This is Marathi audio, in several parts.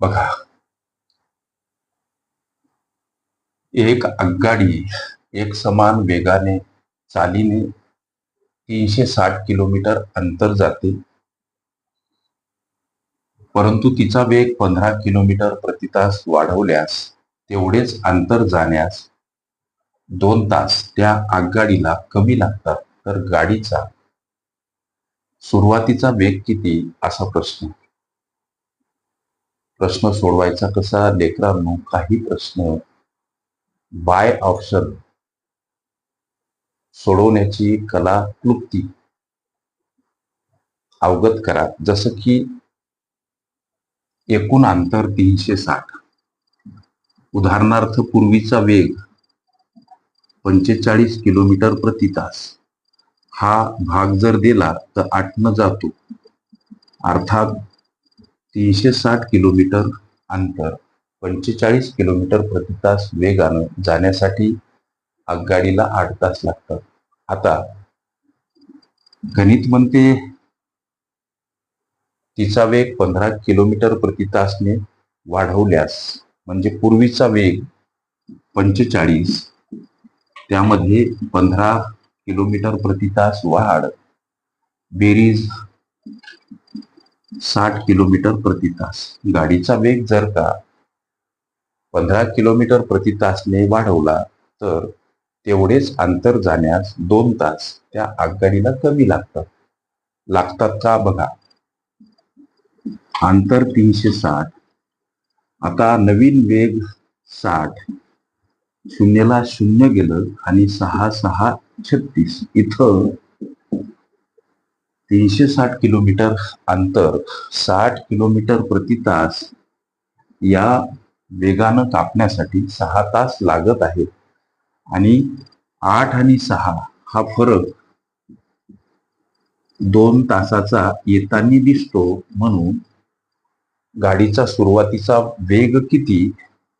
बघा. एक आगगाडी एक समान वेगाने चालीने तीनशे साठ किलोमीटर अंतर जाते. परंतु तिचा वेग पंधरा किलोमीटर प्रति तास वाढवल्यास तेवढेच अंतर जाण्यास दोन तास त्या आगगाडीला कमी लागतात. तर गाडीचा सुरुवातीचा वेग किती? असा प्रश्न. प्रश्न सोडवायचा कसा? लेकरांनो काही प्रश्न. बाय ऑप्शन सोडवण्याची कला क्लुप्ती. अवगत करा. जसं की एकूण अंतर तीनशे साठ. उदाहरणार्थ पूर्वीचा वेग पंचेचाळीस किलोमीटर प्रति तास. हा भाग जर दिला तर आठनं जातो. अर्थात तीनशे साठ किलोमीटर अंतर पंचेचाळीस किलोमीटर प्रति तास वेगानं जाण्यासाठी आगगाडीला आठ तास लागतात. आता गणित म्हणते तिचा वेग पंधरा किलोमीटर प्रति तासने वाढवल्यास म्हणजे पूर्वीचा वेग पंचेचाळीस त्यामध्ये पंधरा किलोमीटर प्रति तास वाढ. बेरीज साठ किलोमीटर प्रति तास. गाडीचा वेग जर का पंधरा किलोमीटर प्रति तासने वाढवला तर तेवढेच अंतर जाण्यास दोन तास त्या आगगाडीला कमी लागतात. लागतात का बघा. अंतर तीनशे साठ. आता नवीन वेग साठ. शून्यला शून्य गेलं आणि सहा सहा छत्तीस. इथं तीनशे साठ किलोमीटर अंतर साठ किलोमीटर प्रति तास या वेगानं कापण्यासाठी सहा तास लागत आहेत. आणि आठ आणि सहा हा फरक दोन तासाचा येताना दिसतो म्हणून गाडीचा सुरुवातीचा वेग किती?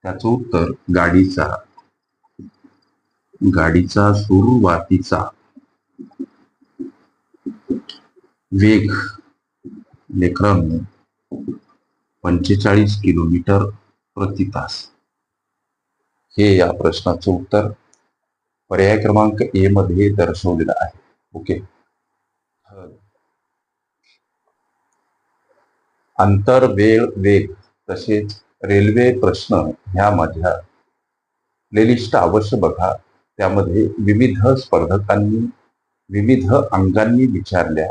त्याचं उत्तर गाडीचा. गाडीचा सुरुवातीचा वेग लेकरांनो पंचेचाळीस किलोमीटर प्रति तास. हे या प्रश्नाचं उत्तर पर्याय क्रमांक ए मध्ये दर्शवलेलं आहे. ओके. अंतर वेळ वेग तसेच रेल्वे प्रश्न ह्या माझ्या प्लेलिस्ट अवश्य बघा. त्यामध्ये विविध स्पर्धकांनी विविध अंगांनी विचारल्या.